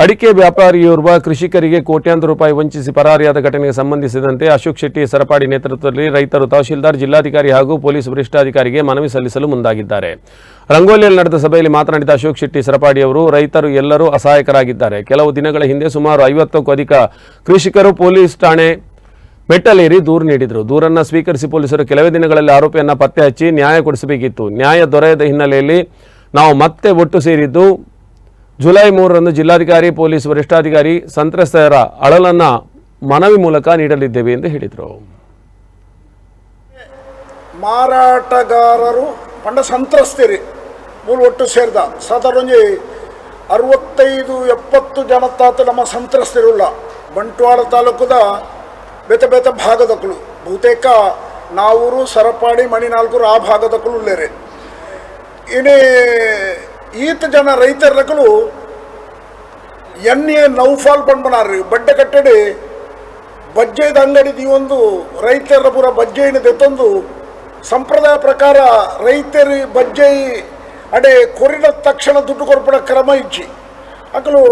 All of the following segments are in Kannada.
ಅಡಿಕೆ ವ್ಯಾಪಾರಿಯೋರ್ವ ಕೃಷಿಕರಿಗೆ ಕೋಟ್ಯಾಂತರ ರೂಪಾಯಿ ವಂಚಿಸಿ ಪರಾರಿಯಾದ ಘಟನೆಗೆ ಸಂಬಂಧಿಸಿದಂತೆ ಅಶೋಕ್ ಶೆಟ್ಟಿ ಸರಪಾಡಿ ನೇತೃತ್ವದಲ್ಲಿ ರೈತರು ತಹಶೀಲ್ದಾರ್, ಜಿಲ್ಲಾಧಿಕಾರಿ ಹಾಗೂ ಪೊಲೀಸ್ ವರಿಷ್ಠಾಧಿಕಾರಿಗೆ ಮನವಿ ಸಲ್ಲಿಸಲು ಮುಂದಾಗಿದ್ದಾರೆ. ರಂಗೋಲಿಯಲ್ಲಿ ನಡೆದ ಸಭೆಯಲ್ಲಿ ಮಾತನಾಡಿದ ಅಶೋಕ್ ಶೆಟ್ಟಿ ಸರಪಾಡಿ ಅವರು, ರೈತರು ಎಲ್ಲರೂ ಅಸಹಾಯಕರಾಗಿದ್ದಾರೆ. ಕೆಲವು ದಿನಗಳ ಹಿಂದೆ ಸುಮಾರು ಐವತ್ತಕ್ಕೂ ಅಧಿಕ ಕೃಷಿಕರು ಪೊಲೀಸ್ ಠಾಣೆ ಮೆಟ್ಟಲೇರಿ ದೂರು ನೀಡಿದರು. ದೂರನ್ನು ಸ್ವೀಕರಿಸಿ ಪೊಲೀಸರು ಕೆಲವೇ ದಿನಗಳಲ್ಲಿ ಆರೋಪಿಯನ್ನು ಪತ್ತೆ ಹಚ್ಚಿ ನ್ಯಾಯ ಕೊಡಿಸಬೇಕಿತ್ತು. ನ್ಯಾಯ ದೊರೆಯದ ಹಿನ್ನೆಲೆಯಲ್ಲಿ ನಾವು ಮತ್ತೆ ಒಟ್ಟು ಸೇರಿದ್ದು ಜುಲೈ ಮೂರರಂದು ಜಿಲ್ಲಾಧಿಕಾರಿ, ಪೊಲೀಸ್ ವರಿಷ್ಠಾಧಿಕಾರಿ ಸಂತ್ರಸ್ತರ ಅಳಲನ್ನು ಮನವಿ ಮೂಲಕ ನೀಡಲಿದ್ದೇವೆ ಎಂದು ಹೇಳಿದರು. ಮಾರಾಟಗಾರರು ಪಂಡ ಸಂತ್ರಸ್ತಿರಿ ಮೂಲ ಒಟ್ಟು ಸೇರಿದ. ಸಾಧಾರಣ ಅರವತ್ತೈದು, ಎಪ್ಪತ್ತು ಜನ ತಾತ ನಮ್ಮ ಸಂತ್ರಸ್ತಿರುಲ್ಲ ಬಂಟ್ವಾಳ ತಾಲೂಕದ ಬೇತ ಬೇತ ಭಾಗದಕ್ಕಳು ಬಹುತೇಕ ನಾವೂರು, ಸರಪಾಡಿ, ಮಣಿನಾಲ್ಕೂರು ಆ ಭಾಗದಕ್ಕಳು ಉಳ್ಳೇರಿ. ಇನ್ನೇ ಈತ ಜನ ರೈತರಗಳು ಎಣ್ಣೆ ನೌಫಾಲ್ ಪಂಡ್ಬನಾರ್ರಿ ಬಡ್ಡೆ ಕಟ್ಟಡಿ. ಬಜ್ಜೆದ ಅಂಗಡಿ ಒಂದು ರೈತರ ಪೂರ ಬಜ್ಜೆಯನ್ನು ದೆತ್ತೊಂದು, ಸಂಪ್ರದಾಯ ಪ್ರಕಾರ ರೈತರಿ ಬಜ್ಜೆ ಅಡೆ ಕೊರಿದ ತಕ್ಷಣ ದುಡ್ಡು ಕೊರಪಡ ಕ್ರಮ ಇಚ್ಚಿ ಅಕಲು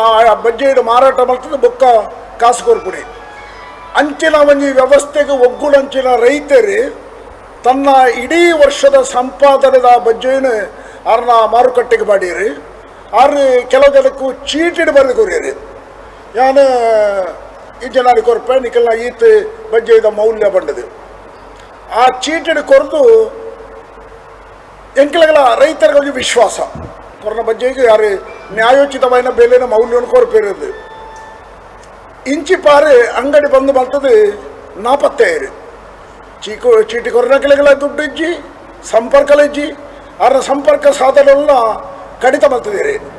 ಆ ಬಜ್ಜೆಯನ್ನು ಮಾರಾಟ ಮಾಡ್ತದೆ ಬೊಕ್ಕ ಕಾಸು ಕೊರ್ಪುಡಿ. ಅಂಚಿನ ಒಂಜಿ ವ್ಯವಸ್ಥೆಗೆ ಒಗ್ಗೂಡಂಚಿನ ರೈತರು ತನ್ನ ಇಡೀ ವರ್ಷದ ಸಂಪಾದನೆದ ಬಜ್ಜೆಯನ್ನು ಅವ್ರನ್ನ ಮಾರುಕಟ್ಟೆಗೆ ಮಾಡೀರಿ ಆರು ಕೆಲವು ಜನಕ್ಕೂ ಚೀಟಿಡ್ ಬರೆದು ಕೊರಿಯರಿ ಯಾನು ಈ ಜನಾಡಿ ಕೊರಪೆ ನಿಖಲ್ನ ಈತ ಬಜ್ಜೆದ ಮೌಲ್ಯ ಬಂಡದು ಆ ಚೀಟಿಡ್ ಕೊರೆದು ಎಂಕಲಗಳ ರೈತರಿಗೆ ವಿಶ್ವಾಸ ಕೊರೋನಾ ಬಜ್ಜೆಗೆ ಯಾರು ನ್ಯಾಯೋಚಿತವಾದ ಬೆಲೆನ ಮೌಲ್ಯವನ್ನು ಕೊರಪಿರೋದು ಇಂಚಿ ಪಾರೆ ಅಂಗಡಿ ಬಂದು ಮಾಡ್ತದೆ ನಾಪತ್ತೇರು ಚೀಕು ಚೀಟಿ ಕೊರೋನಾಗಳ ದುಡ್ಡು ಇಜ್ಜಿ ಸಂಪರ್ಕಲ ಇಜ್ಜಿ ಅವರ ಸಂಪರ್ಕ ಸಾಧನಗಳನ್ನ ಕಡಿತ ಮಾಡ್ತಿದ್ದೀರಿ.